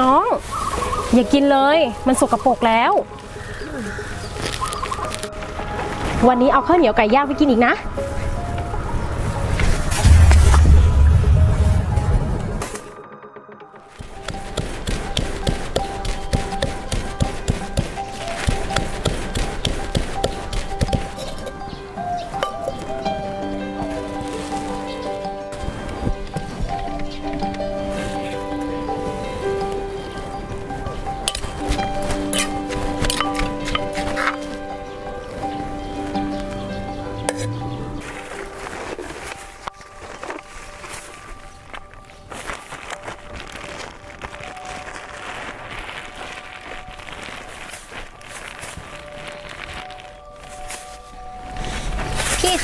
น้อง อย่ากินเลย มันสกปรกแล้ว วันนี้เอาข้าวเหนียวไก่ย่างไปกินอีกนะ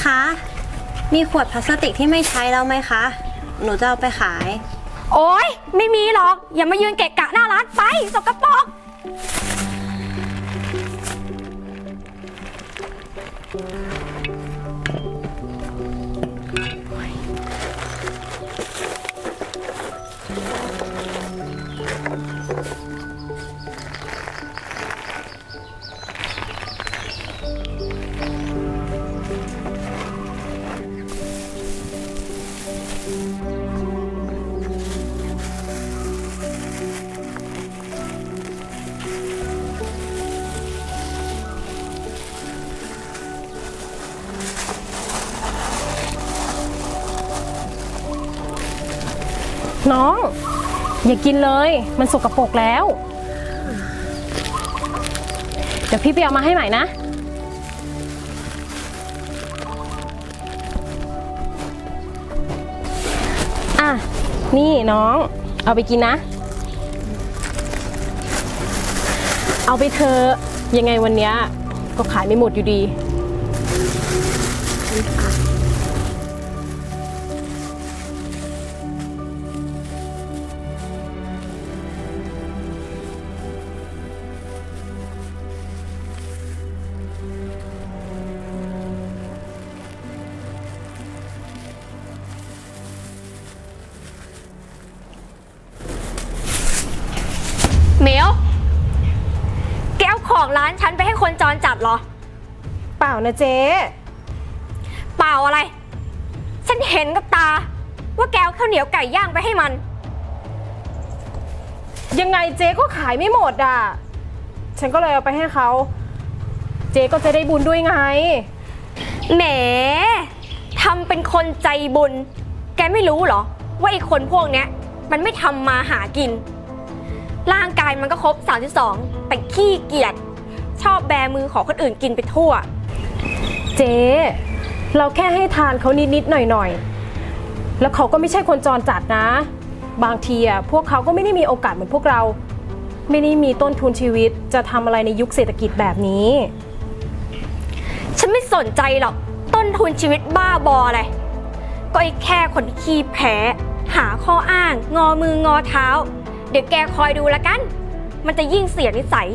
คะ มีขวดพลาสติกที่ไม่ใช้แล้วไหมคะ หนูจะเอาไปขาย โอ๊ย ไม่มีหรอก อย่ามายืนเกะกะหน้าร้านไป สกปรก น้อง อย่ากินเลย มันสกปรกแล้ว เดี๋ยวพี่ไปเอามาให้ใหม่นะ อะ นี่น้อง เอาไปกินนะ เอาไปเธอ ยังไงวันเนี้ยก็ขายไม่หมดอยู่ดี คนจรจัดเหรอ เปล่านะเจ๊ เปล่าอะไร ฉันเห็นกับตา ว่าแกเอาข้าวเหนียวไก่ย่างไปให้มัน ยังไงเจ๊ก็ขายไม่หมดอะ ฉันก็เลยเอาไปให้เขา เจ๊ก็จะได้บุญด้วยไง แหมทำเป็นคนใจบุญ แกไม่รู้เหรอ ว่าไอ้คนพวกเนี้ย มันไม่ทำมาหากิน ร่างกายมันก็ครบ 32 แต่ขี้เกียจ ชอบแบมือของคนอื่นกินไปทั่ว เจ๊ เราแค่ให้ทานเขานิดๆหน่อยๆ แล้วเขาก็ไม่ใช่คนจรจัดนะ บางทีอะพวกเขาก็ไม่ได้มีโอกาสเหมือนพวกเรา ไม่ได้มีต้นทุนชีวิตจะทำอะไรในยุคเศรษฐกิจแบบนี้ ฉันไม่สนใจหรอก ต้นทุนชีวิตบ้าบออะไร ก็ไอ้แค่คนที่ขี้แพ้ หาข้ออ้าง งอมืองอเท้า เดี๋ยวแกคอยดูละกัน มันจะยิ่งเสียนิสัย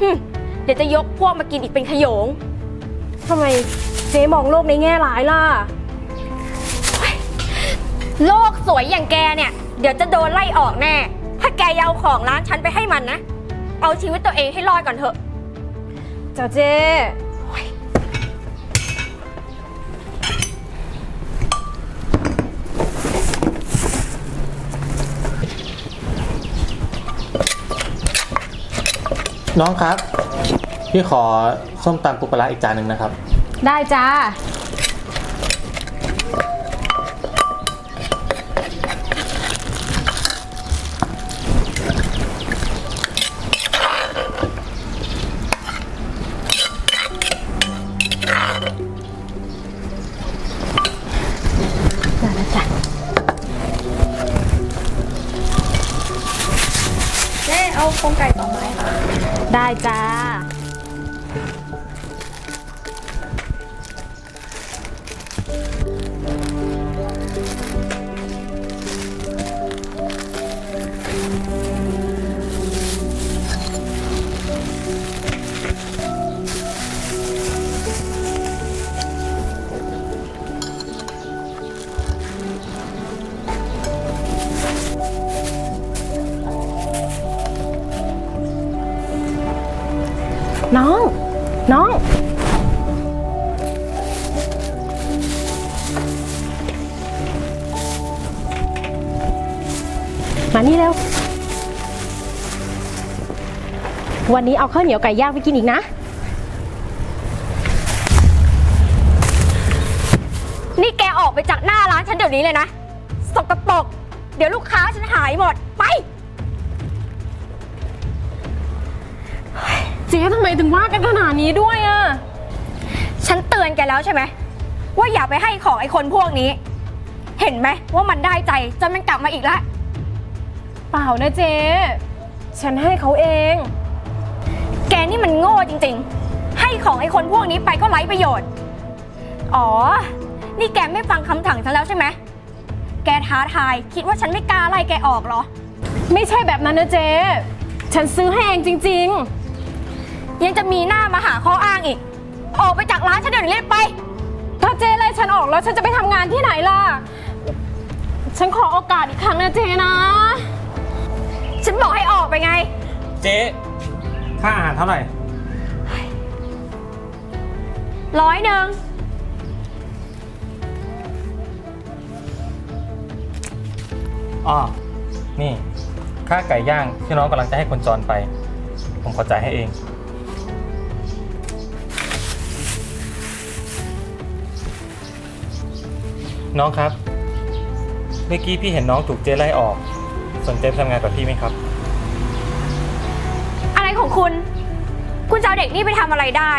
หึ่ม เดี๋ยวจะยกพวกมากินอีกเป็นขโยงทำไมเจ๊มองโลกในแง่ร้ายล่ะ โลกสวยอย่างแกเนี่ย เดี๋ยวจะโดนไล่ออกแน่ ถ้าแกยาเอาของร้านฉันไปให้มันนะ เอาชีวิตตัวเองให้รอดก่อนเถอะจ้าเจ๊ น้องครับ พี่ขอส้มตำปูปลาร้าอีกจานหนึ่งนะครับ ได้จ้า ได้จ้า วันนี้เอาข้าวเหนียวไก่ย่างไปกินอีกนะ นี่แกออกไปจากหน้าร้านฉันเดี๋ยวนี้เลยนะ สกปรกเดี๋ยวลูกค้าฉันหายหมด ไป เจ๊ทำไมถึงว่ากันขนาดนี้ด้วยอะ ฉันเตือนแกแล้วใช่ไหม ว่าอย่าไปให้ของไอ้คนพวกนี้ เห็นไหมว่ามันได้ใจจนมันกลับมาอีกแล้ว เปล่านะเจ๊ ฉันให้เขาเอง แกนี่มันโง่จริงๆ ให้ของไอ้คนพวกนี้ไปก็ไร้ประโยชน์ อ๋อ นี่แกไม่ฟังคำสั่งฉันแล้วใช่ไหม แกท้าทาย คิดว่าฉันไม่กล้าไล่แกออกเหรอ ไม่ใช่แบบนั้นนะเจ๊ ฉันซื้อให้เองจริงยังจะมีหน้ามาหาข้ออ้างอีก ออกไปจากร้านฉันเดี๋ยวนี้ไปๆถ้าเจ๊ไล่ฉันออกแล้วฉันจะไปทำงานที่ไหนล่ะ ฉันขอโอกาสอีกครั้งนะเจ๊นะ ฉันบอกให้ออกไปไง เจ๊ ค่าอาหารเท่าไหร่ ร้อยหนึ่งอ๋อ นี่ ค่าไก่ย่างที่น้องกำลังจะให้คนจรไป ผมขอจ่ายให้เอง น้องครับ เมื่อกี้พี่เห็นน้องถูกเจ๊ไล่ออก สนใจไปทำงานกับพี่ไหมครับอะไรของ คุณ คุณจะเอาเด็กนี่ไปทำอะไรได้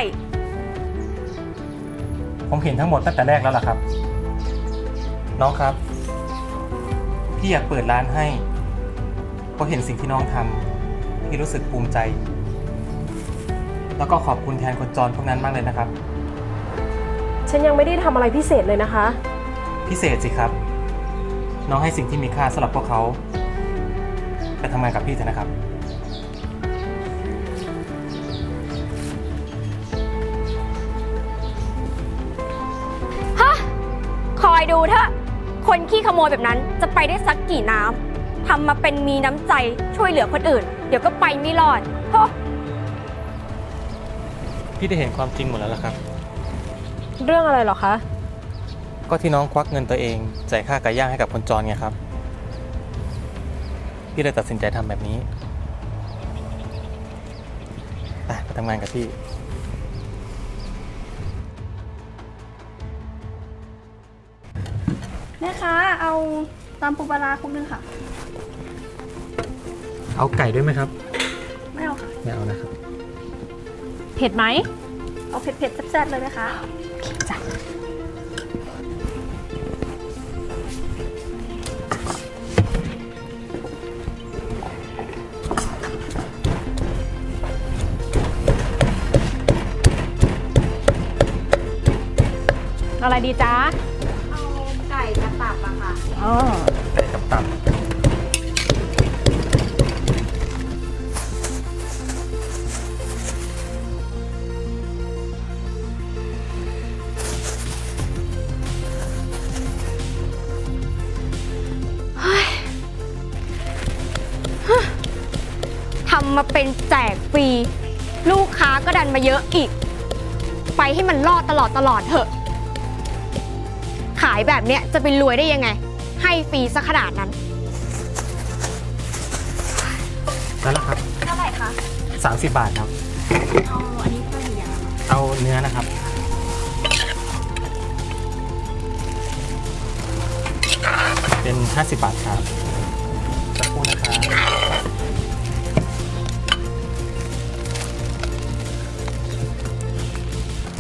ผมเห็นทั้งหมดตั้งแต่แรกแล้วล่ะครับ น้องครับ พี่อยากเปิดร้านให้เพราะเห็นสิ่งที่น้องทำพี่รู้สึกภูมิใจ แล้วก็ขอบคุณแทนคนจรพวกนั้นมากเลยนะครับ ฉันยังไม่ได้ทำอะไรพิเศษเลยนะคะ พิเศษสิครับ น้องให้สิ่งที่มีค่าสำหรับพวกเขา ไปทำงานกับพี่เถอะนะครับ อยดูเถอะ คนขี้ขโมยแบบนั้นจะไปได้สักกี่น้ำทำมาเป็นมีน้ำใจช่วยเหลือคนอื่น เดี๋ยวก็ไปไม่รอดโฮพี่ได้เห็นความจริงหมดแล้วล่ะครับ เรื่องอะไรเหรอคะ ก็ที่น้องควักเงินตัวเองจ่ายค่าไก่ย่างให้กับคนจรไงครับ พี่เลยตัดสินใจทำแบบนี้ไปไปทำงานกับพี่ แม่ค้าเอาตำปูปลาร้าครบนึงค่ะ เอาไก่ด้วยไหมครับ ไม่เอาค่ะ ไม่เอานะครับ เผ็ดไหมเอาเผ็ดๆแซ่บๆเลยไหมคะจ้ะอะไรดีจ๊ะ อะค่ะอ๋อไก่กับตับทำมาเป็นแจกฟรี ลูกค้าก็ดันมาเยอะอีก ไปให้มันรอดตลอดตลอดเถอะ ขายแบบเนี้ยจะไปรวยได้ยังไง ให้ฟรีซะขนาดนั้น แล้วล่ะครับเท่าไหร่คะ30 บาทครับ เอาอันนี้เพิ่มอีกอย่าง เอาเนื้อนะครับ เป็น 50 บาทครับสักครู่นะครับ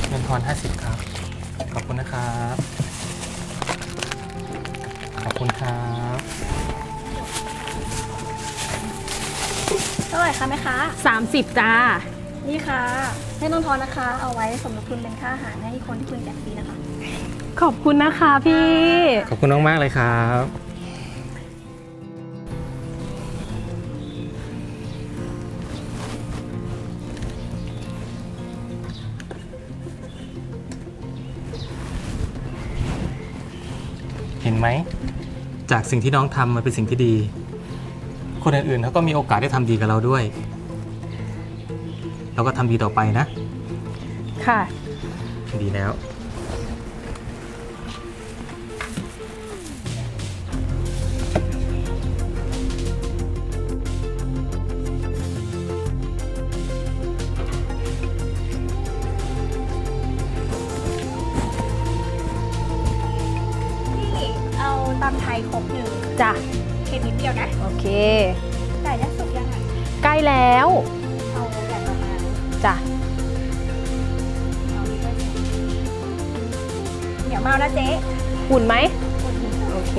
เงินทอน50 ครับ ขอบคุณนะครับ ขอบคุณครับเท่าไหร่คะแม่ค้า30 จ้า นี่ค่ะให้น้องทอนนะคะ เอาไว้สมทบทุนเป็นค่าอาหารให้คนที่คุณแจกฟรีนะคะ ขอบคุณนะคะพี่ ขอบคุณมากๆเลยครับ เห็นไหม จากสิ่งที่น้องทำมันเป็นสิ่งที่ดี คนอื่นๆเขาก็มีโอกาสได้ทำดีกับเราด้วย เราก็ทำดีต่อไปนะ ค่ะ ดีแล้ว ตำไทยครบหนึ่งจ้ะเค็มนิดเดียวนะ โอเค ไก่ย่างสุกยังไงใกล้แล้วเอาไก่ประมาณจ้ะเอานี้ด้วยเดี๋ยวเมานะเจ๊อุ่นไหมโอเค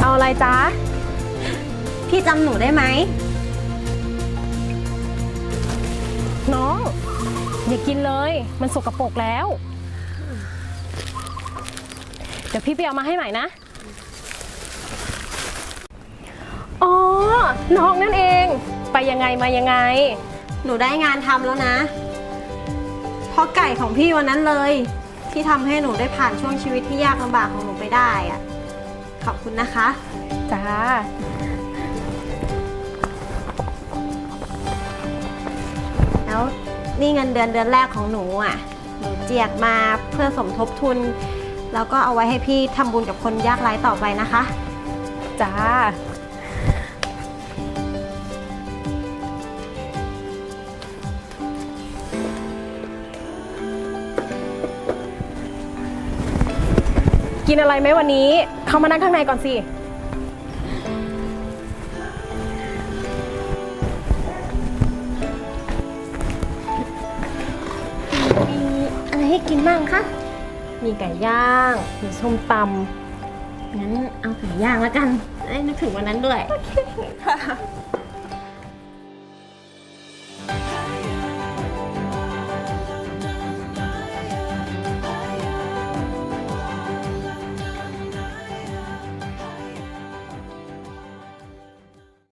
เอาอะไรจ๊ะพี่จำหนูได้ไหมน้อง อย่ากินเลย มันสกปรกแล้ว เดี๋ยวพี่ไปเอามาให้ใหม่นะ อ๋อ น้องนั่นเอง ไปยังไงมายังไง หนูได้งานทำแล้วนะ เพราะไก่ของพี่วันนั้นเลย ที่ทำให้หนูได้ผ่านช่วงชีวิตที่ยากลำบากของหนูไปได้อะขอบคุณนะคะ จ้า นี่เงินเดือนเดือนแรกของหนูอะ หนูเจียกมาเพื่อสมทบทุน แล้วก็เอาไว้ให้พี่ทำบุญกับคนยากไร้ต่อไปนะคะ จ้า กินอะไรไหมวันนี้ เข้ามานั่งข้างในก่อนสิ ให้กินบ้างคะ มีไก่ย่าง มีส้มตงั้นเอาไก่ย่างแล้วกันได้นึกถึงวันนั้นด้วย